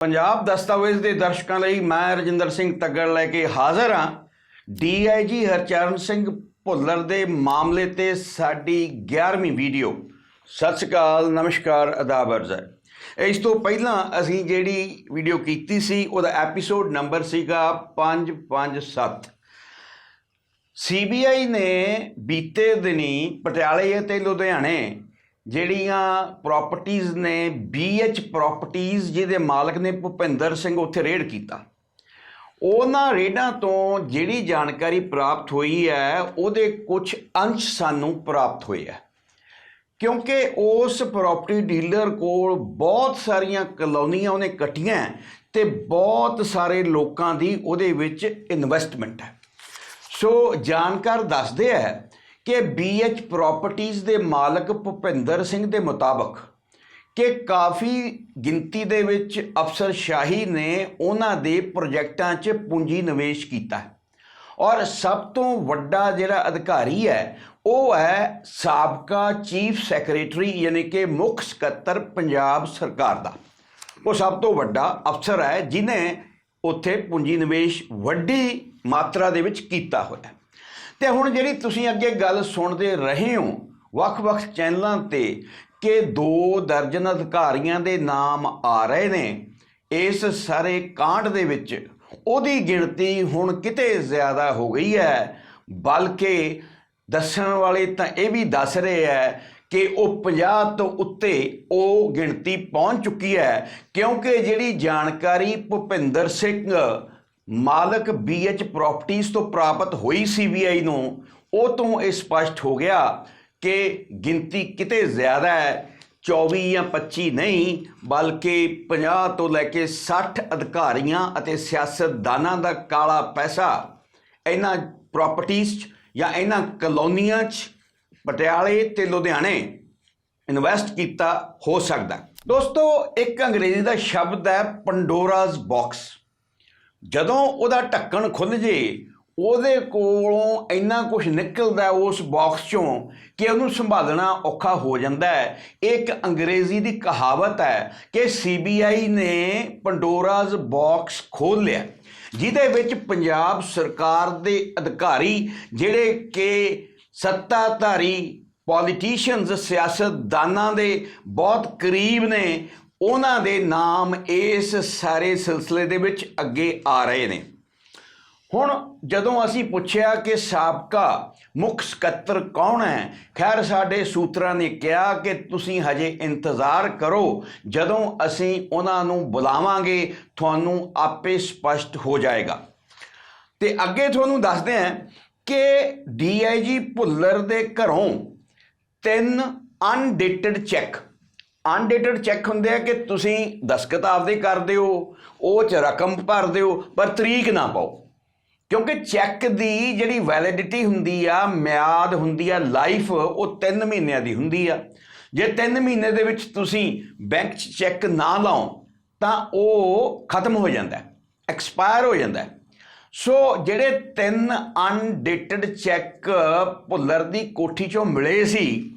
ਪੰਜਾਬ ਦਸਤਾਵੇਜ਼ ਦੇ ਦਰਸ਼ਕਾਂ ਲਈ ਮੈਂ ਰਜਿੰਦਰ ਸਿੰਘ ਤੱਗੜ ਲੈ ਕੇ ਹਾਜ਼ਰ ਹਾਂ। ਡੀਆਈਜੀ ਹਰਚਰਨ ਸਿੰਘ ਭੁੱਲਰ ਦੇ ਮਾਮਲੇ ਤੇ ਸਾਡੀ 11ਵੀਂ ਵੀਡੀਓ। ਸਤਿ ਸ਼੍ਰੀ ਅਕਾਲ, ਨਮਸਕਾਰ ਆਦਾਬ ਅਰਜ਼ ਹੈ। ਇਸ ਤੋਂ ਪਹਿਲਾਂ ਅਸੀਂ ਜਿਹੜੀ ਵੀਡੀਓ ਕੀਤੀ ਸੀ, ਉਹਦਾ ਐਪੀਸੋਡ ਨੰਬਰ ਸੀਗਾ 557 ਸੀਬੀਆਈ ਨੇ ਬੀਤੇ ਦਿਨੀ ਪਟਿਆਲੇ ਅਤੇ ਲੁਧਿਆਣੇ ਜਿਹੜੀਆਂ ਪ੍ਰਾਪਰਟੀਆਂ ਨੇ ਬੀਐਚ ਪ੍ਰਾਪਰਟੀਆਂ ਜਿਹਦੇ ਮਾਲਕ ਨੇ ਭੁਪਿੰਦਰ ਸਿੰਘ ਉੱਥੇ ਰੇਡ ਕੀਤਾ। ਉਹਨਾਂ ਰੇਡਾਂ ਤੋਂ ਜਿਹੜੀ ਜਾਣਕਾਰੀ ਪ੍ਰਾਪਤ ਹੋਈ ਹੈ, ਉਹਦੇ ਕੁਝ ਅੰਸ਼ ਸਾਨੂੰ ਪ੍ਰਾਪਤ ਹੋਏ ਹੈ। ਕਿਉਂਕਿ ਉਸ ਪ੍ਰਾਪਰਟੀ ਡੀਲਰ ਕੋਲ ਬਹੁਤ ਸਾਰੀਆਂ ਕਲੋਨੀਆਂ ਉਹਨੇ ਕੱਟੀਆਂ ਤੇ ਬਹੁਤ ਸਾਰੇ ਲੋਕਾਂ ਦੀ ਉਹਦੇ ਵਿੱਚ ਇਨਵੈਸਟਮੈਂਟ ਹੈ। ਸੋ ਜਾਣਕਾਰ ਦੱਸਦੇ ਹੈ ਕਿ ਬੀਐਚ ਪ੍ਰਾਪਰਟੀਆਂ ਦੇ ਮਾਲਕ ਭੁਪਿੰਦਰ ਸਿੰਘ ਦੇ ਮੁਤਾਬਕ ਕਿ ਕਾਫੀ ਗਿਣਤੀ ਦੇ ਵਿੱਚ ਅਫਸਰ ਸ਼ਾਹੀ ਨੇ ਉਹਨਾਂ ਦੇ ਪ੍ਰੋਜੈਕਟਾਂ 'ਚ ਪੂੰਜੀ ਨਿਵੇਸ਼ ਕੀਤਾ। ਔਰ ਸਭ ਤੋਂ ਵੱਡਾ ਜਿਹੜਾ ਅਧਿਕਾਰੀ ਹੈ, ਉਹ ਹੈ ਸਾਬਕਾ ਚੀਫ ਸੈਕਟਰੀ ਯਾਨੀ ਕਿ ਮੁੱਖ ਸਕੱਤਰ ਪੰਜਾਬ ਸਰਕਾਰ ਦਾ। ਉਹ ਸਭ ਤੋਂ ਵੱਡਾ ਅਫਸਰ ਹੈ ਜਿਨੇ ਉੱਥੇ ਪੂੰਜੀ ਨਿਵੇਸ਼ ਵੱਡੀ ਮਾਤਰਾ ਦੇ ਵਿੱਚ ਕੀਤਾ ਹੋਇਆ। ਤੇ ਹੁਣ ਜਿਹੜੀ ਤੁਸੀਂ ਅੱਗੇ ਗੱਲ ਸੁਣਦੇ ਰਹੇ ਹੋ, ਵੱਖ-ਵੱਖ ਚੈਨਲਾਂ ਤੇ ਕਿ ਦੋ ਦਰਜਨ ਅਧਿਕਾਰੀਆਂ ਦੇ ਨਾਮ ਆ ਰਹੇ ਨੇ, ਇਸ ਸਾਰੇ ਕਾਂਡ ਦੇ ਵਿੱਚ ਉਹਦੀ ਗਿਣਤੀ ਹੁਣ ਕਿਤੇ ਜ਼ਿਆਦਾ ਹੋ ਗਈ ਹੈ, ਬਲਕਿ ਦੱਸਣ ਵਾਲੇ ਤਾਂ ਇਹ ਵੀ ਦੱਸ ਰਹੇ ਹੈ ਕਿ ਉਹ 50 ਤੋਂ ਉੱਤੇ ਉਹ ਗਿਣਤੀ ਪਹੁੰਚ ਚੁੱਕੀ ਹੈ, ਕਿਉਂਕਿ ਜਿਹੜੀ ਜਾਣਕਾਰੀ ਭੁਪਿੰਦਰ ਸਿੰਘ ਮਾਲਕ ਬੀਐਚ ਪ੍ਰਾਪਰਟੀਆਂ ਤੋਂ ਪ੍ਰਾਪਤ ਹੋਈ ਸੀਬੀਆਈ ਨੂੰ, ਉਹ ਤੋਂ ਇਹ ਸਪਸ਼ਟ ਹੋ ਗਿਆ ਕਿ ਗਿਣਤੀ ਕਿਤੇ ਜ਼ਿਆਦਾ ਹੈ 24 ਜਾਂ 25 ਨਹੀਂ, ਬਲਕਿ 50 ਤੋਂ ਲੈ ਕੇ 60 ਅਧਿਕਾਰੀਆਂ ਅਤੇ ਸਿਆਸਤਦਾਨਾਂ ਦਾ ਕਾਲਾ ਪੈਸਾ। ਇਹਨਾਂ ਪ੍ਰਾਪਰਟੀਆਂ 'ਚ ਜਾਂ ਇਹਨਾਂ ਕਲੋਨੀਆਂ 'ਚ ਪਟਿਆਲੇ ਤੇ ਲੁਧਿਆਣੇ ਇਨਵੈਸਟ ਕੀਤਾ ਹੋ ਸਕਦਾ। ਦੋਸਤੋ, ਇੱਕ ਅੰਗਰੇਜ਼ੀ ਦਾ ਸ਼ਬਦ ਹੈ ਪੰਡੋਰਾਜ਼ ਬਾਕਸ ਜਦੋਂ ਉਹਦਾ ਢੱਕਣ ਖੁੱਲ ਜੇ, ਉਹਦੇ ਕੋਲੋਂ ਇੰਨਾ ਕੁਝ ਨਿਕਲਦਾ ਉਸ ਬਾਕਸ ਚੋਂ ਕਿ ਉਹਨੂੰ ਸੰਭਾਲਣਾ ਔਖਾ ਹੋ ਜਾਂਦਾ ਹੈ। ਇਹ ਇੱਕ ਅੰਗਰੇਜ਼ੀ ਦੀ ਕਹਾਵਤ ਹੈ ਕਿ ਸੀਬੀਆਈ ਨੇ ਪੰਡੋਰਾਜ਼ ਬਾਕਸ ਖੋਲ ਲਿਆ। ਜਿਹਦੇ ਵਿੱਚ ਪੰਜਾਬ ਸਰਕਾਰ ਦੇ ਅਧਿਕਾਰੀ ਜਿਹੜੇ ਕਿ ਸੱਤਾਧਾਰੀ ਪੋਲੀਟੀਸ਼ੀਅਨਸ ਸਿਆਸਤਦਾਨਾਂ ਦੇ ਬਹੁਤ ਕਰੀਬ ਨੇ ਉਹਨਾਂ ਦੇ ਨਾਮ ਇਸ ਸਾਰੇ ਸਿਲਸਿਲੇ ਦੇ ਵਿੱਚ ਅੱਗੇ ਆ ਰਹੇ ਨੇ। ਹੁਣ ਜਦੋਂ ਅਸੀਂ ਪੁੱਛਿਆ ਕਿ ਸਾਬਕਾ ਮੁੱਖ ਸਕੱਤਰ ਕੌਣ ਹੈ, ਖੈਰ ਸਾਡੇ ਸੂਤਰਾਂ ਨੇ ਕਿਹਾ ਕਿ ਤੁਸੀਂ ਹਜੇ ਇੰਤਜ਼ਾਰ ਕਰੋ, ਜਦੋਂ ਅਸੀਂ ਉਹਨਾਂ ਨੂੰ ਬੁਲਾਵਾਂਗੇ, ਤੁਹਾਨੂੰ ਆਪੇ ਸਪਸ਼ਟ ਹੋ ਜਾਏਗਾ। ਤੇ ਅੱਗੇ ਤੁਹਾਨੂੰ ਦੱਸਦੇ ਹਾਂ ਕਿ ਡੀਆਈਜੀ ਭੁੱਲਰ ਦੇ ਘਰੋਂ ਤਿੰਨ ਅਨਡੇਟਡ ਚੈੱਕ ਅਨਡੇਟਡ ਚੈੱਕ ਹੁੰਦੇ ਆ ਕਿ ਤੁਸੀਂ ਦਸਖਤ ਆਪਦੇ ਕਰਦੇ ਹੋ, ਉਹ ਚ ਰਕਮ ਭਰਦੇ ਹੋ, ਪਰ ਤਰੀਕ ਨਾ ਪਾਓ। ਕਿਉਂਕਿ ਚੈੱਕ ਦੀ ਜਿਹੜੀ ਵੈਲਿਡਿਟੀ ਹੁੰਦੀ ਆ, ਮਿਆਦ ਹੁੰਦੀ ਆ ਲਾਈਫ ਉਹ 3 ਮਹੀਨਿਆਂ ਦੀ ਹੁੰਦੀ ਆ। ਜੇ 3 ਮਹੀਨੇ ਦੇ ਵਿੱਚ ਤੁਸੀਂ ਬੈਂਕ 'ਚ ਚੈੱਕ ਨਾ ਲਾਓ, ਤਾਂ ਉਹ ਖਤਮ ਹੋ ਜਾਂਦਾ ਐਕਸਪਾਇਰ ਹੋ ਜਾਂਦਾ ਸੋ ਜਿਹੜੇ ਤਿੰਨ ਅਨਡੇਟਡ ਚੈੱਕ ਭੁੱਲਰ ਦੀ ਕੋਠੀ ਚੋਂ ਮਿਲੇ ਸੀ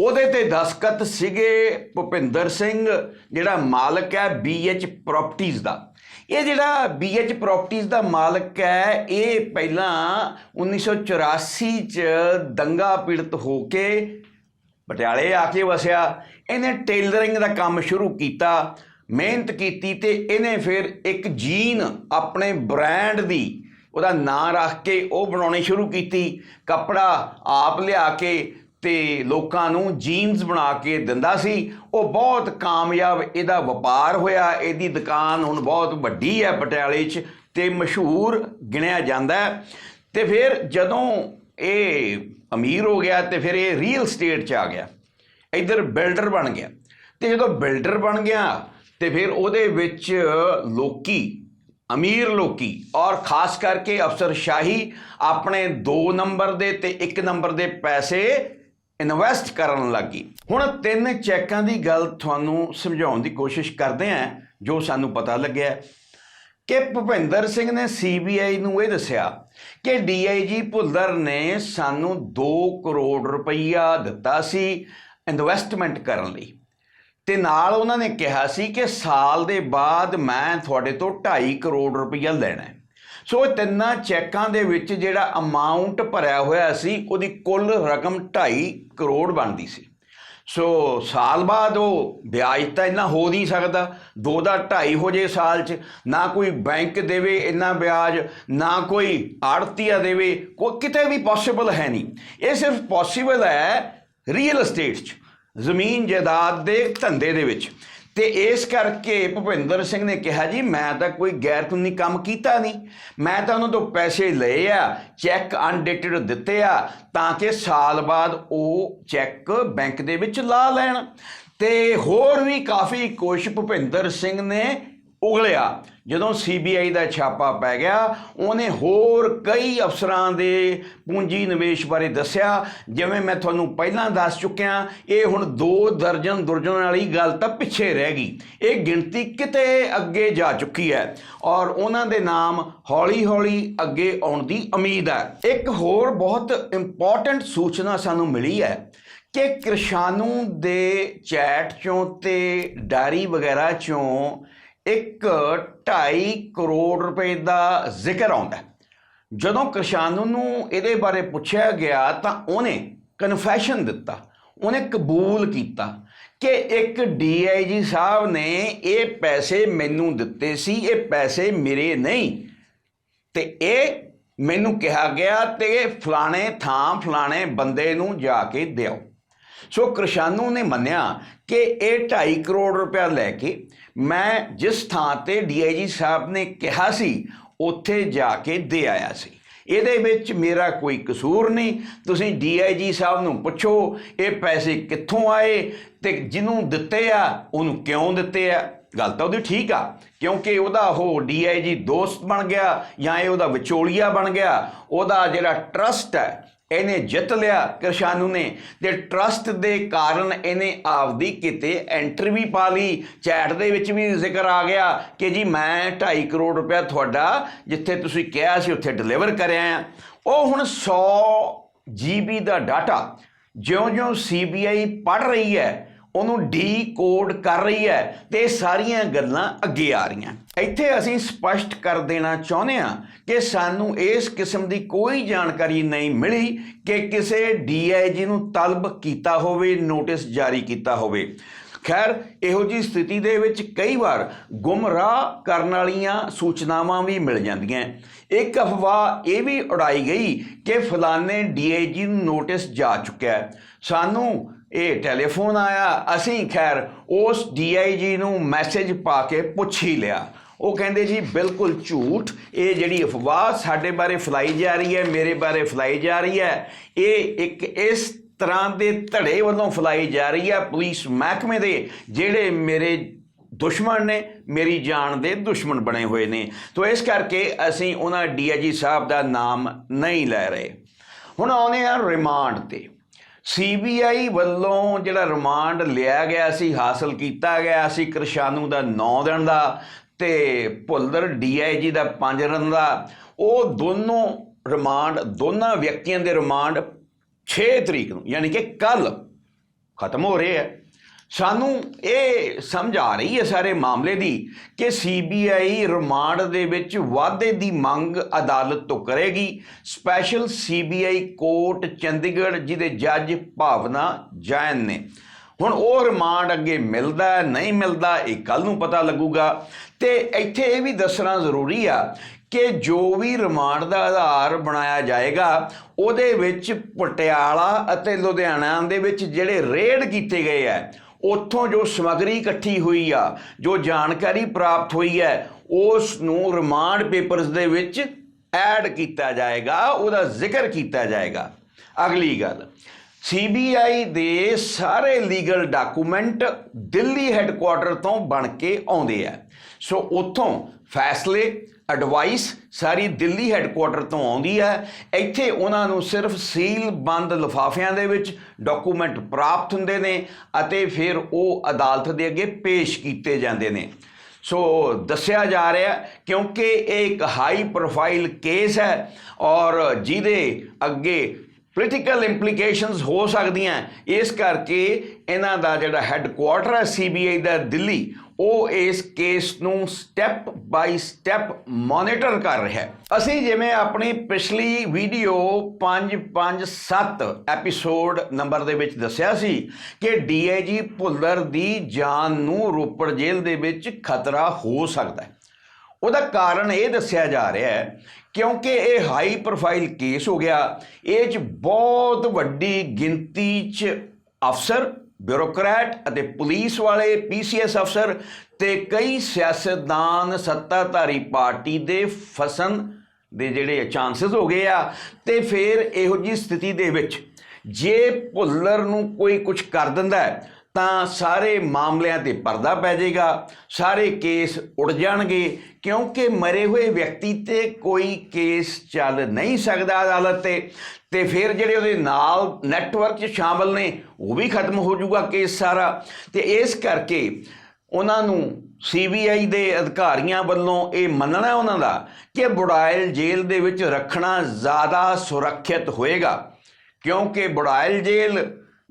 ਉਹਦੇ ਤੇ ਦਸਖਤ ਸੀਗੇ ਭੁਪਿੰਦਰ ਸਿੰਘ, ਜਿਹੜਾ ਮਾਲਕ ਹੈ ਬੀਐਚ ਪ੍ਰਾਪਰਟੀਆਂ ਦਾ। ਇਹ ਜਿਹੜਾ ਬੀਐਚ ਪ੍ਰਾਪਰਟੀਆਂ ਦਾ ਮਾਲਕ ਹੈ, ਇਹ ਪਹਿਲਾਂ 1984 ਚ ਦੰਗਾ ਪੀੜਤ ਹੋ ਕੇ ਪਟਿਆਲੇ ਆ ਕੇ ਵਸਿਆ। ਇਹਨੇ ਟੇਲਰਿੰਗ ਦਾ ਕੰਮ ਸ਼ੁਰੂ ਕੀਤਾ, ਮਿਹਨਤ ਕੀਤੀ ਤੇ ਇਹਨੇ ਫਿਰ ਇੱਕ ਜੀਨ ਆਪਣੇ ਬ੍ਰਾਂਡ ਦੀ, ਉਹਦਾ ਨਾਂ ਰੱਖ ਕੇ ਉਹ ਬਣਾਉਣੀ ਸ਼ੁਰੂ ਕੀਤੀ। ਕੱਪੜਾ ਆਪ ਲਿਆ ਕੇ ਤੇ ਲੋਕਾਂ ਨੂੰ ਜੀਨਸ ਬਣਾ ਕੇ ਦਿੰਦਾ ਸੀ। ਉਹ ਬਹੁਤ ਕਾਮਯਾਬ ਇਹਦਾ ਵਪਾਰ ਹੋਇਆ। ਇਹਦੀ ਦੁਕਾਨ ਹੁਣ ਬਹੁਤ ਵੱਡੀ ਹੈ ਪਟਿਆਲੇ 'ਚ ਤੇ ਮਸ਼ਹੂਰ ਗਿਣਿਆ ਜਾਂਦਾ ਹੈ। ਤੇ ਫਿਰ ਜਦੋਂ ਇਹ ਅਮੀਰ ਹੋ ਗਿਆ ਤੇ ਫਿਰ ਇਹ ਰੀਅਲ ਸਟੇਟ 'ਚ ਆ ਗਿਆ। ਇਧਰ ਬਿਲਡਰ ਬਣ ਗਿਆ। ਤੇ ਜਦੋਂ ਬਿਲਡਰ ਬਣ ਗਿਆ ਤੇ ਫਿਰ ਉਹਦੇ ਵਿੱਚ ਲੋਕੀ, ਅਮੀਰ ਲੋਕੀ ਔਰ ਖਾਸ ਕਰਕੇ ਅਫਸਰ ਸ਼ਾਹੀ ਆਪਣੇ 2 ਨੰਬਰ ਦੇ ਤੇ 1 ਨੰਬਰ ਦੇ ਪੈਸੇ ਇਨਵੈਸਟ ਕਰਨ ਲੱਗੀ। ਹੁਣ ਤਿੰਨ ਚੈੱਕਾਂ ਦੀ ਗੱਲ ਤੁਹਾਨੂੰ ਸਮਝਾਉਣ ਦੀ ਕੋਸ਼ਿਸ਼ ਕਰਦੇ ਆਂ ਜੋ ਸਾਨੂੰ ਪਤਾ ਲੱਗਿਆ। ਕਿ ਭੁਪਿੰਦਰ ਸਿੰਘ ਨੇ ਸੀਬੀਆਈ ਨੂੰ ਇਹ ਦੱਸਿਆ ਕਿ ਡੀਆਈਜੀ ਭੁੱਲਰ ਨੇ ਸਾਨੂੰ 2 ਕਰੋੜ ਰੁਪਈਆ ਦਿੱਤਾ ਸੀ ਇਨਵੈਸਟਮੈਂਟ ਕਰਨ ਲਈ। ਤੇ ਨਾਲ ਉਹਨਾਂ ਨੇ ਕਿਹਾ ਸੀ ਕਿ ਸਾਲ ਦੇ ਬਾਅਦ ਮੈਂ ਤੁਹਾਡੇ ਤੋਂ 2.5 ਕਰੋੜ ਰੁਪਈਆ ਲੈਣਾ ਹੈ। ਸੋ ਤਿੰਨਾਂ ਚੈੱਕਾਂ ਦੇ ਵਿੱਚ ਜਿਹੜਾ ਅਮਾਉਂਟ ਭਰਿਆ ਹੋਇਆ ਸੀ, ਉਹਦੀ ਕੁੱਲ ਰਕਮ 2.5 ਕਰੋੜ ਬਣਦੀ ਸੀ। ਸੋ ਸਾਲ ਬਾਅਦ ਉਹ ਵਿਆਜ ਤਾਂ ਇੰਨਾ ਹੋ ਨਹੀਂ ਸਕਦਾ, ਦੋ ਦਾ 2.5 ਹੋ ਜੇ ਸਾਲ 'ਚ, ਨਾ ਕੋਈ ਬੈਂਕ ਦੇਵੇ ਇੰਨਾ ਵਿਆਜ, ਨਾ ਕੋਈ ਆੜਤੀਆ ਦੇਵੇ ਕੋਈ ਕਿਤੇ ਵੀ ਪੋਸੀਬਲ ਹੈ ਨਹੀਂ। ਇਹ ਸਿਰਫ ਪੋਸੀਬਲ ਹੈ ਰੀਅਲ ਏਸਟੇਟ 'ਚ, ਜ਼ਮੀਨ ਜਾਇਦਾਦ ਦੇ ਧੰਦੇ ਦੇ ਵਿੱਚ। ਤੇ ਇਸ ਕਰਕੇ ਭੁਪਿੰਦਰ ਸਿੰਘ ਨੇ ਕਿਹਾ ਜੀ, ਮੈਂ ਤਾਂ ਕੋਈ ਗੈਰ ਕਾਨੂੰਨੀ ਕੰਮ ਕੀਤਾ ਨਹੀਂ। ਮੈਂ ਤਾਂ ਉਹਨਾਂ ਤੋਂ ਪੈਸੇ ਲਏ ਆ ਚੈੱਕ ਅਨਡੇਟਡ ਦਿੱਤੇ ਆ, ਤਾਂ ਕਿ ਸਾਲ ਬਾਅਦ ਉਹ ਚੈੱਕ ਬੈਂਕ ਦੇ ਵਿੱਚ ਲਾ ਲੈਣ। ਤੇ ਹੋਰ ਵੀ ਕਾਫੀ ਕੁਛ ਭੁਪਿੰਦਰ ਸਿੰਘ ਨੇ ਉਗਲਿਆ। ਜਦੋਂ ਸੀਬੀਆਈ ਦਾ ਛਾਪਾ ਪੈ ਗਿਆ, ਉਹਨੇ ਹੋਰ ਕਈ ਅਫਸਰਾਂ ਦੇ ਪੂੰਜੀ ਨਿਵੇਸ਼ ਬਾਰੇ ਦੱਸਿਆ। ਜਿਵੇਂ ਮੈਂ ਤੁਹਾਨੂੰ ਪਹਿਲਾਂ ਦੱਸ ਚੁੱਕਿਆ, ਇਹ ਹੁਣ ਦੋ ਦਰਜਨ ਦੁਰਜਨ ਵਾਲੀ ਗੱਲ ਤਾਂ ਪਿੱਛੇ ਰਹਿ ਗਈ। ਇਹ ਗਿਣਤੀ ਕਿਤੇ ਅੱਗੇ ਜਾ ਚੁੱਕੀ ਹੈ ਔਰ ਉਹਨਾਂ ਦੇ ਨਾਮ ਹੌਲੀ-ਹੌਲੀ ਅੱਗੇ ਆਉਣ ਦੀ ਉਮੀਦ ਹੈ। ਇੱਕ ਹੋਰ ਬਹੁਤ ਇੰਪੋਰਟੈਂਟ ਸੂਚਨਾ ਸਾਨੂੰ ਮਿਲੀ ਹੈ ਕਿ ਕ੍ਰਿਸ਼ਾਨੂ ਦੇ ਚੈਟ ਚੋਂ ਤੇ ਡਾਇਰੀ ਵਗੈਰਾ ਚੋਂ ਇੱਕ 2.5 ਕਰੋੜ ਰੁਪਏ ਦਾ ਜ਼ਿਕਰ ਆਉਂਦਾ ਜਦੋਂ ਕ੍ਰਿਸ਼ਾਨੂ ਨੂੰ ਇਹਦੇ ਬਾਰੇ ਪੁੱਛਿਆ ਗਿਆ ਤਾਂ ਉਹਨੇ ਕਨਫੈਸ਼ਨ ਦਿੱਤਾ। ਉਹਨੇ ਕਬੂਲ ਕੀਤਾ ਕਿ ਇੱਕ ਡੀਆਈਜੀ ਸਾਹਿਬ ਨੇ ਇਹ ਪੈਸੇ ਮੈਨੂੰ ਦਿੱਤੇ ਸੀ, ਇਹ ਪੈਸੇ ਮੇਰੇ ਨਹੀਂ। ਤੇ ਇਹ ਮੈਨੂੰ ਕਿਹਾ ਗਿਆ ਤੇ ਫਲਾਣੇ ਥਾਂ, ਫਲਾਣੇ ਬੰਦੇ ਨੂੰ ਜਾ ਕੇ ਦਿਓ। ਸੋ ਕ੍ਰਿਸ਼ਾਨੂ ਨੇ ਮੰਨਿਆ ਕਿ ਇਹ 2.5 ਕਰੋੜ ਰੁਪਇਆ ਲੈ ਕੇ ਮੈਂ ਜਿਸ ਥਾਂ ਤੇ ਡੀਆਈਜੀ ਸਾਹਿਬ ਨੇ ਕਿਹਾ ਸੀ, ਉੱਥੇ ਜਾ ਕੇ ਦੇ ਆਇਆ ਸੀ। ਇਹਦੇ ਵਿੱਚ ਮੇਰਾ ਕੋਈ ਕਸੂਰ ਨਹੀਂ। ਤੁਸੀਂ ਡੀਆਈਜੀ ਸਾਹਿਬ ਨੂੰ ਪੁੱਛੋ, ਇਹ ਪੈਸੇ ਕਿੱਥੋਂ ਆਏ ਤੇ ਜਿਹਨੂੰ ਦਿੱਤੇ ਆ, ਉਹਨੂੰ ਕਿਉਂ ਦਿੱਤੇ ਆ? ਗੱਲ ਤਾਂ ਉਹਦੀ ਠੀਕ ਆ, ਕਿਉਂਕਿ ਉਹਦਾ ਉਹ ਡੀਆਈਜੀ ਦੋਸਤ ਬਣ ਗਿਆ ਜਾਂ ਇਹ ਉਹਦਾ ਵਿਚੋਲੀਆ ਬਣ ਗਿਆ, ਉਹਦਾ ਜਿਹੜਾ ਟਰਸਟ ਹੈ, ਇਹਨੇ ਜਿੱਤ ਲਿਆ ਕਿਰਸ਼ਾਨੂ ਨੇ ਤੇ ਟਰਸਟ ਦੇ ਕਾਰਨ ਇਹਨੇ ਆਪਦੀ ਕਿਤੇ ਐਂਟਰੀ ਵੀ ਪਾ ਲਈ ਚੈਟ ਦੇ ਵਿੱਚ ਵੀ ਜ਼ਿਕਰ ਆ ਗਿਆ ਕਿ ਜੀ ਮੈਂ 2.5 ਕਰੋੜ ਰੁਪਇਆ ਤੁਹਾਡਾ ਜਿੱਥੇ ਤੁਸੀਂ ਕਿਹਾ ਸੀ ਉੱਥੇ ਡਿਲੀਵਰ ਕਰਿਆ ਆ। ਉਹ ਹੁਣ 100 ਜੀਬੀ ਦਾ ਡਾਟਾ ਜਿਉਂ-ਜਿਉਂ ਸੀਬੀਆਈ ਪੜ ਰਹੀ ਹੈ ਉਹਨੂੰ ਡੀ ਕੋਡ ਕਰ ਰਹੀ ਹੈ ਤੇ ਸਾਰੀਆਂ ਗੱਲਾਂ ਅੱਗੇ ਆ ਰਹੀਆਂ। ਇੱਥੇ ਅਸੀਂ ਸਪਸ਼ਟ ਕਰ ਦੇਣਾ ਚਾਹੁੰਦੇ ਹਾਂ ਕਿ ਸਾਨੂੰ ਇਸ ਕਿਸਮ ਦੀ ਕੋਈ ਜਾਣਕਾਰੀ ਨਹੀਂ ਮਿਲੀ ਕਿ ਕਿਸੇ ਡੀਆਈਜੀ ਨੂੰ ਤਲਬ ਕੀਤਾ ਹੋਵੇ, ਨੋਟਿਸ ਜਾਰੀ ਕੀਤਾ ਹੋਵੇ। ਖੈਰ, ਇਹੋ ਜੀ ਸਥਿਤੀ ਦੇ ਵਿੱਚ ਕਈ ਵਾਰ ਗੁੰਮਰਾਹ ਕਰਨ ਵਾਲੀਆਂ ਸੂਚਨਾਵਾਂ ਵੀ ਮਿਲ ਜਾਂਦੀਆਂ। ਇੱਕ ਅਫਵਾਹ ਇਹ ਵੀ ਉਡਾਈ ਗਈ ਕਿ ਫਲਾਣੇ ਡੀਆਈਜੀ ਨੂੰ ਨੋਟਿਸ ਜਾ ਚੁੱਕਿਆ ਸਾਨੂੰ ਇਹ ਟੈਲੀਫੋਨ ਆਇਆ, ਅਸੀਂ ਖੈਰ ਉਸ ਡੀਆਈਜੀ ਨੂੰ ਮੈਸੇਜ ਪਾ ਕੇ ਪੁੱਛ ਹੀ ਲਿਆ। ਉਹ ਕਹਿੰਦੇ ਜੀ, ਬਿਲਕੁਲ ਝੂਠ, ਇਹ ਜਿਹੜੀ ਅਫਵਾਹ ਸਾਡੇ ਬਾਰੇ ਫਲਾਈ ਜਾ ਰਹੀ ਹੈ, ਮੇਰੇ ਬਾਰੇ ਫਲਾਈ ਜਾ ਰਹੀ ਹੈ, ਇਹ ਇੱਕ ਇਸ ਤਰ੍ਹਾਂ ਦੇ ਧੜੇ ਵੱਲੋਂ ਫਲਾਈ ਜਾ ਰਹੀ ਹੈ ਪੁਲਿਸ ਮਹਿਕਮੇ ਦੇ, ਜਿਹੜੇ ਮੇਰੇ ਦੁਸ਼ਮਣ ਨੇ, ਮੇਰੀ ਜਾਨ ਦੇ ਦੁਸ਼ਮਣ ਬਣੇ ਹੋਏ ਨੇ। ਤੋਂ ਇਸ ਕਰਕੇ ਅਸੀਂ ਉਹਨਾਂ ਡੀਆਈਜੀ ਸਾਹਿਬ ਦਾ ਨਾਮ ਨਹੀਂ ਲੈ ਰਹੇ। ਹੁਣ ਆਉਨੇ ਆ ਰਿਮਾਂਡ ਤੇ। ਸੀਬੀਆਈ ਵੱਲੋਂ ਜਿਹੜਾ ਰਿਮਾਂਡ ਲਿਆ ਗਿਆ ਸੀ, ਹਾਸਲ ਕੀਤਾ ਗਿਆ ਸੀ ਕ੍ਰਿਸ਼ਾਨੂ ਦਾ 9 ਦਿਨ ਦਾ ਤੇ ਭੁੱਲਰ ਡੀਆਈਜੀ ਦਾ 5 ਦਿਨ ਦਾ, ਉਹ ਦੋਨੋਂ ਰਿਮਾਂਡ, ਦੋਨਾਂ ਵਿਅਕਤੀਆਂ ਦੇ ਰਿਮਾਂਡ 6 ਤਰੀਕ ਨੂੰ, ਯਾਨੀ ਕਿ ਕੱਲ ਖਤਮ ਹੋ ਰਹੇ ਹੈ ਸਾਨੂੰ ਇਹ ਸਮਝ ਆ ਰਹੀ ਹੈ ਸਾਰੇ ਮਾਮਲੇ ਦੀ ਕਿ ਸੀਬੀਆਈ ਰਿਮਾਂਡ ਦੇ ਵਿੱਚ ਵਾਅਦੇ ਦੀ ਮੰਗ ਅਦਾਲਤ ਤੋਂ ਕਰੇਗੀ। ਸਪੈਸ਼ਲ ਸੀਬੀਆਈ ਕੋਰਟ ਚੰਡੀਗੜ੍ਹ, ਜਿਹਦੇ ਜੱਜ ਭਾਵਨਾ ਜੈਨ ਨੇ। ਹੁਣ ਉਹ ਰਿਮਾਂਡ ਅੱਗੇ ਮਿਲਦਾ ਨਹੀਂ ਮਿਲਦਾ, ਇਹ ਕੱਲ ਨੂੰ ਪਤਾ ਲੱਗੂਗਾ। ਤੇ ਇੱਥੇ ਇਹ ਵੀ ਦੱਸਣਾ ਜ਼ਰੂਰੀ ਆ ਕਿ ਜੋ ਵੀ ਰਿਮਾਂਡ ਦਾ ਆਧਾਰ ਬਣਾਇਆ ਜਾਏਗਾ, ਉਹਦੇ ਵਿੱਚ ਪਟਿਆਲਾ ਅਤੇ ਲੁਧਿਆਣਾ ਦੇ ਵਿੱਚ ਜਿਹੜੇ ਰੇਡ ਕੀਤੇ ਗਏ ਆ ਉੱਥੋਂ ਜੋ ਸਮਗਰੀ ਇਕੱਠੀ ਹੋਈ ਆ, ਜੋ ਜਾਣਕਾਰੀ ਪ੍ਰਾਪਤ ਹੋਈ ਹੈ ਉਸ ਨੂੰ ਰਿਮਾਂਡ ਪੇਪਰਸ ਦੇ ਵਿੱਚ ਐਡ ਕੀਤਾ ਜਾਏਗਾ, ਉਹਦਾ ਜ਼ਿਕਰ ਕੀਤਾ ਜਾਏਗਾ। ਅਗਲੀ ਗੱਲ ਸੀਬੀਆਈ ਦੇ ਸਾਰੇ ਲੀਗਲ ਡਾਕੂਮੈਂਟ ਦਿੱਲੀ ਹੈੱਡਕੁਆਟਰ ਤੋਂ ਬਣ ਕੇ ਆਉਂਦੇ ਆ। ਸੋ ਉੱਥੋਂ ਫੈਸਲੇ ਐਡਵਾਈਸ ਸਾਰੀ ਦਿੱਲੀ ਹੈੱਡਕੁਆਟਰ ਤੋਂ ਆਉਂਦੀ ਹੈ। ਇੱਥੇ ਉਹਨਾਂ ਨੂੰ ਸਿਰਫ ਸੀਲ ਬੰਦ ਲਿਫਾਫਿਆਂ ਦੇ ਵਿੱਚ ਡਾਕੂਮੈਂਟ ਪ੍ਰਾਪਤ ਹੁੰਦੇ ਨੇ ਅਤੇ ਫਿਰ ਉਹ ਅਦਾਲਤ ਦੇ ਅੱਗੇ ਪੇਸ਼ ਕੀਤੇ ਜਾਂਦੇ ਨੇ। ਸੋ ਦੱਸਿਆ ਜਾ ਰਿਹਾ ਕਿਉਂਕਿ ਇਹ ਇੱਕ ਹਾਈ ਪ੍ਰੋਫਾਈਲ ਕੇਸ ਹੈ ਔਰ ਜਿਹਦੇ ਅੱਗੇ ਪੋਲੀਟੀਕਲ ਇੰਪਲੀਕੇਸ਼ਨਸ ਹੋ ਸਕਦੀਆਂ। ਇਸ ਕਰਕੇ ਇਹਨਾਂ ਦਾ ਜਿਹੜਾ ਹੈੱਡਕੁਆਰਟਰ ਹੈ ਸੀਬੀਆਈ ਦਾ, ਦਿੱਲੀ ਉਹ ਇਸ ਕੇਸ ਨੂੰ ਸਟੈਪ ਬਾਈ ਸਟੈਪ ਮੋਨੀਟਰ ਕਰ ਰਿਹਾ ਹੈ। ਅਸੀਂ ਜਿਵੇਂ ਆਪਣੀ ਪਿਛਲੀ ਵੀਡੀਓ 557 ਐਪੀਸੋਡ ਨੰਬਰ ਦੇ ਵਿੱਚ ਦੱਸਿਆ ਸੀ ਕਿ ਡੀਆਈਜੀ ਭੁੱਲਰ ਦੀ ਜਾਨ ਨੂੰ ਰੋਪੜ ਜੇਲ੍ਹ ਦੇ ਵਿੱਚ ਖਤਰਾ ਹੋ ਸਕਦਾ ਹੈ। ਉਹਦਾ ਕਾਰਨ ਇਹ ਦੱਸਿਆ ਜਾ ਰਿਹਾ ਹੈ, ਕਿਉਂਕਿ ਇਹ ਹਾਈ ਪ੍ਰੋਫਾਈਲ ਕੇਸ ਹੋ ਗਿਆ। ਇਹ 'ਚ ਬਹੁਤ ਵੱਡੀ ਗਿਣਤੀ 'ਚ ਅਫਸਰ ਬਿਊਰੋਕਰੈਟ ਅਤੇ ਪੁਲਿਸ ਵਾਲੇ ਪੀਸੀਐਸ ਅਫਸਰ ਤੇ ਕਈ ਸਿਆਸਤਦਾਨ ਸੱਤਾਧਾਰੀ ਪਾਰਟੀ ਦੇ ਫਸਣ ਦੇ ਜਿਹੜੇ ਚਾਂਸਸ ਹੋ ਗਏ ਆ ਤੇ ਫਿਰ ਇਹੋ ਜੀ ਸਥਿਤੀ ਦੇ ਵਿੱਚ ਜੇ ਭੁੱਲਰ ਨੂੰ ਕੋਈ ਕੁਝ ਕਰ ਦਿੰਦਾ ਤਾਂ ਸਾਰੇ ਮਾਮਲਿਆਂ ਤੇ ਪਰਦਾ ਪੈ ਜਾਏਗਾ, ਸਾਰੇ ਕੇਸ ਉੜ ਜਾਣਗੇ, ਕਿਉਂਕਿ ਮਰੇ ਹੋਏ ਵਿਅਕਤੀ ਤੇ ਕੋਈ ਕੇਸ ਚੱਲ ਨਹੀਂ ਸਕਦਾ ਅਦਾਲਤ ਤੇ। ਤੇ ਫਿਰ ਜਿਹੜੇ ਉਹਦੇ ਨਾਲ ਨੈਟਵਰਕ 'ਚ ਸ਼ਾਮਲ ਨੇ, ਉਹ ਵੀ ਖਤਮ ਹੋ ਜਾਊਗਾ ਕੇਸ ਸਾਰਾ। ਤੇ ਇਸ ਕਰਕੇ ਉਹਨਾਂ ਨੂੰ ਸੀਬੀਆਈ ਦੇ ਅਧਿਕਾਰੀਆਂ ਵੱਲੋਂ ਇਹ ਮੰਨਣਾ ਉਹਨਾਂ ਦਾ ਕਿ ਬੁੜਾਇਲ ਜੇਲ੍ਹ ਦੇ ਵਿੱਚ ਰੱਖਣਾ ਜ਼ਿਆਦਾ ਸੁਰੱਖਿਅਤ ਹੋਏਗਾ, ਕਿਉਂਕਿ ਬੁੜਾਇਲ ਜੇਲ੍ਹ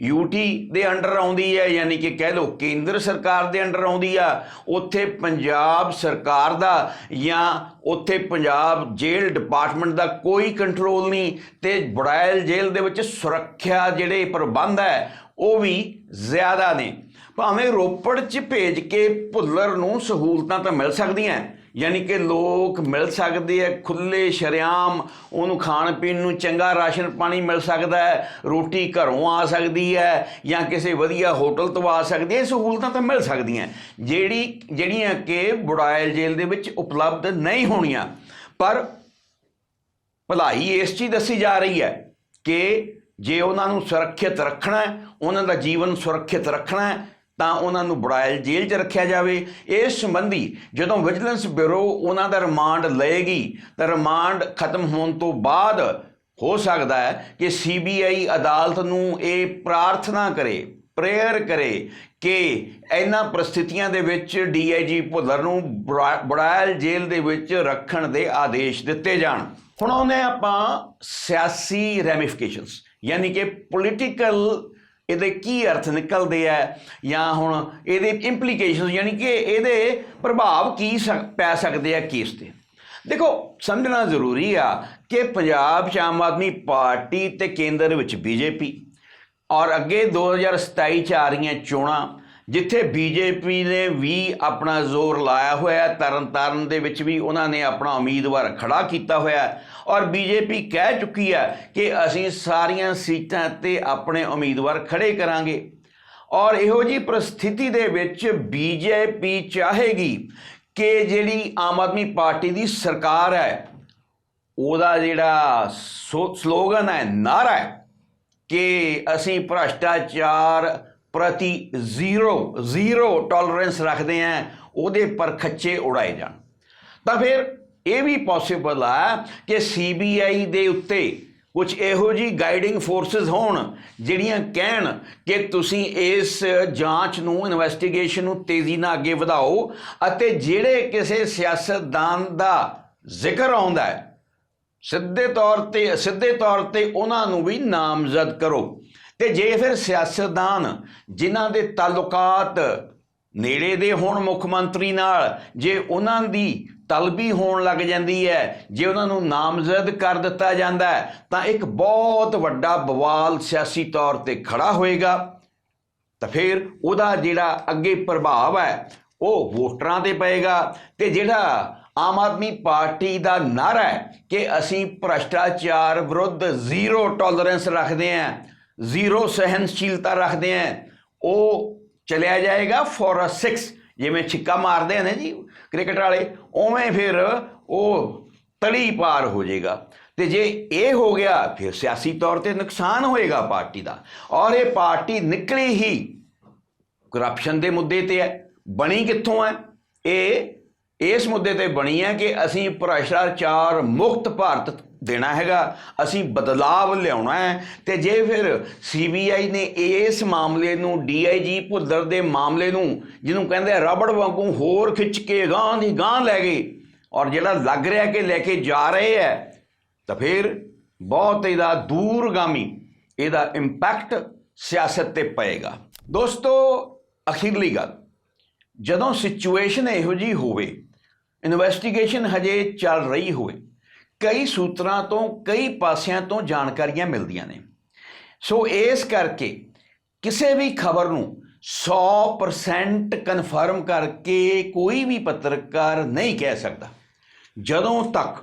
ਯੂਟੀ ਦੇ ਅੰਡਰ ਆਉਂਦੀ ਹੈ, ਯਾਨੀ ਕਿ ਕਹਿ ਲਓ ਕੇਂਦਰ ਸਰਕਾਰ ਦੇ ਅੰਡਰ ਆਉਂਦੀ ਆ, ਉੱਥੇ ਪੰਜਾਬ ਸਰਕਾਰ ਦਾ ਜਾਂ ਉੱਥੇ ਪੰਜਾਬ ਜੇਲ੍ਹ ਡਿਪਾਰਟਮੈਂਟ ਦਾ ਕੋਈ ਕੰਟਰੋਲ ਨਹੀਂ ਤੇ ਬੁੜਾਇਲ ਜੇਲ੍ਹ ਦੇ ਵਿੱਚ ਸੁਰੱਖਿਆ ਜਿਹੜੇ ਪ੍ਰਬੰਧ ਹੈ, ਉਹ ਵੀ ਜ਼ਿਆਦਾ ਨੇ। ਭਾਵੇਂ ਰੋਪੜ 'ਚ ਭੇਜ ਕੇ ਭੁੱਲਰ ਨੂੰ ਸਹੂਲਤਾਂ ਤਾਂ ਮਿਲ ਸਕਦੀਆਂ ਯਾਨੀ ਕਿ ਲੋਕ ਮਿਲ ਸਕਦੇ ਆ ਖੁੱਲੇ ਸ਼ਰਿਆਮ ਉਹਨੂੰ ਖਾਣ ਪੀਣ ਨੂੰ ਚੰਗਾ ਰਾਸ਼ਨ ਪਾਣੀ ਮਿਲ ਸਕਦਾ ਹੈ, ਰੋਟੀ ਘਰੋਂ ਆ ਸਕਦੀ ਹੈ ਜਾਂ ਕਿਸੇ ਵਧੀਆ ਹੋਟਲ ਤੋਂ ਆ ਸਕਦੀ ਹੈ, ਇਹ ਸਹੂਲਤਾਂ ਤਾਂ ਮਿਲ ਸਕਦੀਆਂ। ਜਿਹੜੀ, ਜਿਹੜੀਆਂ ਕਿ ਬੁੜਾਇਲ ਜੇਲ੍ਹ ਦੇ ਵਿੱਚ ਉਪਲਬਧ ਨਹੀਂ ਹੋਣੀਆਂ। ਪਰ ਭਲਾਈ ਇਸ ਚੀਜ਼ ਦੱਸੀ ਜਾ ਰਹੀ ਹੈ ਕਿ ਜੇ ਉਹਨਾਂ ਨੂੰ ਸੁਰੱਖਿਅਤ ਰੱਖਣਾ ਹੈ, ਉਹਨਾਂ ਦਾ ਜੀਵਨ ਸੁਰੱਖਿਅਤ ਰੱਖਣਾ ਹੈ ਤਾਂ ਉਹਨਾਂ ਨੂੰ ਬੁੜਾਇਲ ਜੇਲ੍ਹ 'ਚ ਰੱਖਿਆ ਜਾਵੇ। ਇਸ ਸੰਬੰਧੀ ਜਦੋਂ ਵਿਜੀਲੈਂਸ ਬਿਊਰੋ ਉਹਨਾਂ ਦਾ ਰਿਮਾਂਡ ਲਏਗੀ, ਤਾਂ ਰਿਮਾਂਡ ਖਤਮ ਹੋਣ ਤੋਂ ਬਾਅਦ ਹੋ ਸਕਦਾ ਹੈ ਕਿ ਸੀਬੀਆਈ ਅਦਾਲਤ ਨੂੰ ਇਹ ਪ੍ਰਾਰਥਨਾ ਕਰੇ, ਪ੍ਰੇਅਰ ਕਰੇ ਕਿ ਇਹਨਾਂ ਪ੍ਰਸਥਿਤੀਆਂ ਦੇ ਵਿੱਚ ਡੀਆਈਜੀ ਭੁੱਲਰ ਨੂੰ ਬੁੜਾ- ਬੁੜਾਇਲ ਜੇਲ੍ਹ ਦੇ ਵਿੱਚ ਰੱਖਣ ਦੇ ਆਦੇਸ਼ ਦਿੱਤੇ ਜਾਣ। ਹੁਣ ਉਹਨੇ ਆਪਾਂ ਸਿਆਸੀ ਰੈਮਿਫਿਕੇਸ਼ਨਸ, ਯਾਨੀ ਕਿ ਪੋਲੀਟੀਕਲ ਇਹਦੇ ਕੀ ਅਰਥ ਨਿਕਲਦੇ ਆ ਜਾਂ ਹੁਣ ਇਹਦੇ ਇੰਪਲੀਕੇਸ਼ਨਸ ਯਾਨੀ ਕਿ ਇਹਦੇ ਪ੍ਰਭਾਵ ਕੀ ਸਕ- ਪੈ ਸਕਦੇ ਆ ਕੇਸ ਤੇ? ਦੇਖੋ, ਸਮਝਣਾ ਜ਼ਰੂਰੀ ਆ ਕਿ ਪੰਜਾਬ 'ਚ ਆਮ ਆਦਮੀ ਪਾਰਟੀ ਤੇ ਕੇਂਦਰ ਵਿੱਚ ਬੀਜੇਪੀ ਔਰ ਅੱਗੇ 2027 ਚ ਆ ਰਹੀਆਂ ਚੋਣਾਂ ਜਿੱਥੇ ਬੀਜੇਪੀ ਨੇ ਵੀ ਆਪਣਾ ਜ਼ੋਰ ਲਾਇਆ ਹੋਇਆ ਹੈ ਤਰਨਤਾਰਨ ਦੇ ਵਿੱਚ ਵੀ ਉਹਨਾਂ ਨੇ ਆਪਣਾ ਉਮੀਦਵਾਰ ਖੜਾ ਕੀਤਾ ਹੋਇਆ। ਹੈ ਔਰ ਬੀਜੇਪੀ ਕਹਿ ਚੁੱਕੀ ਹੈ ਕਿ ਅਸੀਂ ਸਾਰੀਆਂ ਸੀਟਾਂ ਤੇ ਆਪਣੇ ਉਮੀਦਵਾਰ ਖੜੇ ਕਰਾਂਗੇ। ਔਰ ਇਹੋ ਜੀ ਪ੍ਰਸਥਿਤੀ ਦੇ ਵਿੱਚ ਬੀਜੇਪੀ ਚਾਹੇਗੀ ਕਿ ਜਿਹੜੀ ਆਮ ਆਦਮੀ ਪਾਰਟੀ ਦੀ ਸਰਕਾਰ ਹੈ, ਉਹਦਾ ਜਿਹੜਾ ਸੋ- ਸਲੋਗਨ ਹੈ, ਨਾਰਾ ਹੈ ਕਿ ਅਸੀਂ ਭ੍ਰਸ਼ਟਾਚਾਰ ਪ੍ਰਤੀ ਜ਼ੀਰੋ ਜ਼ੀਰੋ ਟੋਲਰੈਂਸ ਰੱਖਦੇ ਹਾਂ ਉਹਦੇ ਪਰ ਖੱਚੇ ਉਡਾਏ ਜਾਣ। ਤਾਂ ਫਿਰ ਇਹ ਵੀ ਪੋਸੀਬਲ ਆ ਕਿ ਸੀਬੀਆਈ ਦੇ ਉੱਤੇ ਕੁਝ ਇਹੋ ਜੀ ਗਾਈਡਿੰਗ ਫੋਰਸਸ ਹੋਣ, ਜਿਹੜੀਆਂ ਕਹਿਣ ਕਿ ਤੁਸੀਂ ਇਸ ਜਾਂਚ ਨੂੰ ਇਨਵੈਸਟੀਗੇਸ਼ਨ ਨੂੰ ਤੇਜ਼ੀ ਨਾਲ ਅੱਗੇ ਵਧਾਓ ਅਤੇ ਜਿਹੜੇ ਕਿਸੇ ਸਿਆਸਤਦਾਨ ਦਾ ਜ਼ਿਕਰ ਆਉਂਦਾ ਹੈ, ਸਿੱਧੇ ਤੌਰ ਤੇ, ਸਿੱਧੇ ਤੌਰ ਤੇ ਉਹਨਾਂ ਨੂੰ ਵੀ ਨਾਮਜ਼ਦ ਕਰੋ। ਤੇ ਜੇ ਫਿਰ ਸਿਆਸਤਦਾਨ ਜਿਨ੍ਹਾਂ ਦੇ ਤਾਲੁਕਾਤ ਨੇੜੇ ਦੇ ਹੋਣ ਮੁੱਖ ਮੰਤਰੀ ਨਾਲ, ਜੇ ਉਹਨਾਂ ਦੀ ਤਲਬੀ ਹੋਣ ਲੱਗ ਜਾਂਦੀ ਹੈ, ਜੇ ਉਹਨਾਂ ਨੂੰ ਨਾਮਜ਼ਦ ਕਰ ਦਿੱਤਾ ਜਾਂਦਾ ਤਾਂ ਇੱਕ ਬਹੁਤ ਵੱਡਾ ਬਵਾਲ ਸਿਆਸੀ ਤੌਰ ਤੇ ਖੜਾ ਹੋਏਗਾ। ਤਾਂ ਫਿਰ ਉਹਦਾ ਜਿਹੜਾ ਅੱਗੇ ਪ੍ਰਭਾਵ ਹੈ, ਉਹ ਵੋਟਰਾਂ ਤੇ ਪਏਗਾ ਤੇ ਜਿਹੜਾ ਆਮ ਆਦਮੀ ਪਾਰਟੀ ਦਾ ਨਾਰਾ ਹੈ ਕਿ ਅਸੀਂ ਭ੍ਰਸ਼ਟਾਚਾਰ ਵਿਰੁੱਧ ਜ਼ੀਰੋ ਟੋਲਰੈਂਸ ਰੱਖਦੇ ਹਾਂ ਜ਼ੀਰੋ ਸਹਿਨਸ਼ੀਲਤਾ ਰੱਖਦੇ ਹਾਂ ਉਹ ਚਲਿਆ ਜਾਏਗਾ ਫॉर ਅ 6 ਜਿਵੇਂ ਛਿੱਕਾ ਮਾਰਦੇ ਨੇ ਜੀ ਕ੍ਰਿਕਟ ਵਾਲੇ, ਉਵੇਂ ਫਿਰ ਉਹ ਤੜੀ ਪਾਰ ਹੋ ਜਾਏਗਾ। ਤੇ ਜੇ ਇਹ ਹੋ ਗਿਆ, ਫਿਰ ਸਿਆਸੀ ਤੌਰ ਤੇ ਨੁਕਸਾਨ ਹੋਏਗਾ ਪਾਰਟੀ ਦਾ। ਔਰ ਇਹ ਪਾਰਟੀ ਨਿਕਲੀ ਹੀ ਕਰਪਸ਼ਨ ਦੇ ਮੁੱਦੇ ਤੇ ਹੈ ਬਣੀ ਕਿੱਥੋਂ ਹੈ ਇਹ ਇਸ ਮੁੱਦੇ ਤੇ ਬਣੀ ਹੈ ਕਿ ਅਸੀਂ ਭ੍ਰਿਸ਼ਟਾਚਾਰ ਮੁਕਤ ਭਾਰਤ ਦੇਣਾ ਹੈਗਾ, ਅਸੀਂ ਬਦਲਾਵ ਲਿਆਉਣਾ ਹੈ ਤੇ ਜੇ ਫਿਰ ਸੀਬੀਆਈ ਨੇ ਇਸ ਮਾਮਲੇ ਨੂੰ ਡੀਆਈਜੀ ਭੁੱਲਰ ਦੇ ਮਾਮਲੇ ਨੂੰ, ਜਿਹਨੂੰ ਕਹਿੰਦੇ ਰਬੜ ਵਾਂਗੂ ਹੋਰ ਖਿੱਚ ਕੇ ਗਾਂ ਦੀ ਗਾਂ ਲੈ ਗਏ ਔਰ ਜਿਹੜਾ ਲੱਗ ਰਿਹਾ ਕਿ ਲੈ ਕੇ ਜਾ ਰਹੇ ਹੈ, ਤਾਂ ਫਿਰ ਬਹੁਤ ਇਹਦਾ ਦੂਰਗਾਮੀ, ਇਹਦਾ ਇੰਪੈਕਟ ਸਿਆਸਤ ਤੇ ਪਏਗਾ। ਦੋਸਤੋ, ਅਖੀਰਲੀ ਗੱਲ, ਜਦੋਂ ਸਿਚੁਏਸ਼ਨ ਇਹੋ ਜੀ ਹੋਵੇ ਇਨਵੈਸਟੀਗੇਸ਼ਨ ਹਜੇ ਚੱਲ ਰਹੀ ਹੋਵੇ। ਕਈ ਸੂਤਰਾਂ ਤੋਂ, ਕਈ ਪਾਸਿਆਂ ਤੋਂ ਜਾਣਕਾਰੀਆਂ ਮਿਲਦੀਆਂ ਨੇ। ਸੋ ਇਸ ਕਰਕੇ ਕਿਸੇ ਵੀ ਖਬਰ ਨੂੰ 100% ਕਨਫਰਮ ਕਰਕੇ ਕੋਈ ਵੀ ਪੱਤਰਕਾਰ ਨਹੀਂ ਕਹਿ ਸਕਦਾ। ਜਦੋਂ ਤੱਕ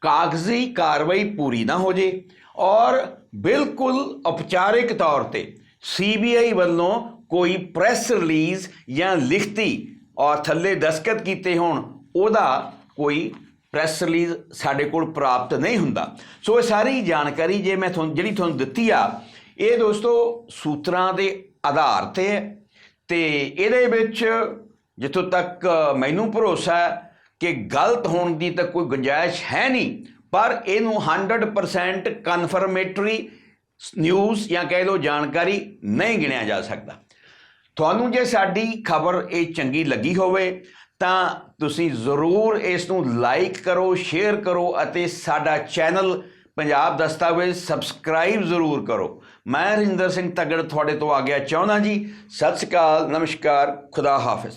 ਕਾਗਜ਼ੀ ਕਾਰਵਾਈ ਪੂਰੀ ਨਾ ਹੋ ਜੇ ਔਰ ਬਿਲਕੁਲ ਔਪਚਾਰਿਕ ਤੌਰ ਤੇ ਸੀਬੀਆਈ ਵੱਲੋਂ ਕੋਈ ਪ੍ਰੈਸ ਰਿਲੀਜ਼ ਜਾਂ ਲਿਖਤੀ ਔਰ ਥੱਲੇ ਦਸਤਖਤ ਕੀਤੇ ਹੋਣ ਉਹਦਾ ਕੋਈ ਪ੍ਰੈਸ ਰਿਲੀਜ਼ ਸਾਡੇ ਕੋਲ ਪ੍ਰਾਪਤ ਨਹੀਂ ਹੁੰਦਾ। ਸੋ ਇਹ ਸਾਰੀ ਜਾਣਕਾਰੀ ਜੇ ਮੈਂ ਤੁਹਾਨੂੰ ਜਿਹੜੀ ਤੁਹਾਨੂੰ ਦਿੱਤੀ ਆ, ਇਹ ਦੋਸਤੋ ਸੂਤਰਾਂ ਦੇ ਆਧਾਰ ਤੇ ਹੈ ਤੇ ਇਹਦੇ ਵਿੱਚ ਜਿੱਥੋਂ ਤੱਕ ਮੈਨੂੰ ਭਰੋਸਾ ਹੈ ਕਿ ਗਲਤ ਹੋਣ ਦੀ ਤਾਂ ਕੋਈ ਗੁੰਜਾਇਸ਼ ਹੈ ਨਹੀਂ, ਪਰ ਇਹਨੂੰ 100% ਕਨਫਰਮੇਟਰੀ ਨਿਊਜ਼ ਜਾਂ ਕਹਿ ਲਓ ਜਾਣਕਾਰੀ ਨਹੀਂ ਗਿਣਿਆ ਜਾ ਸਕਦਾ। ਤੁਹਾਨੂੰ ਜੇ ਸਾਡੀ ਖਬਰ ਇਹ ਚੰਗੀ ਲੱਗੀ ਹੋਵੇ ਤਾਂ ਤੁਸੀਂ ਜ਼ਰੂਰ ਇਸ ਨੂੰ ਲਾਈਕ ਕਰੋ ਸ਼ੇਅਰ ਕਰੋ ਅਤੇ ਸਾਡਾ ਚੈਨਲ ਪੰਜਾਬ ਦਸਤਾਵੇਜ਼ ਸਬਸਕ੍ਰਾਈਬ ਜ਼ਰੂਰ ਕਰੋ। ਮੈਂ ਰਿੰਦਰ ਸਿੰਘ ਤਗੜ ਤੁਹਾਡੇ ਤੋਂ ਆ ਗਿਆ ਚਾਹੁੰਦਾ ਜੀ। ਸਤਿ ਸ਼੍ਰੀ ਅਕਾਲ, ਨਮਸਕਾਰ, ਖੁਦਾ ਹਾਫਿਜ਼।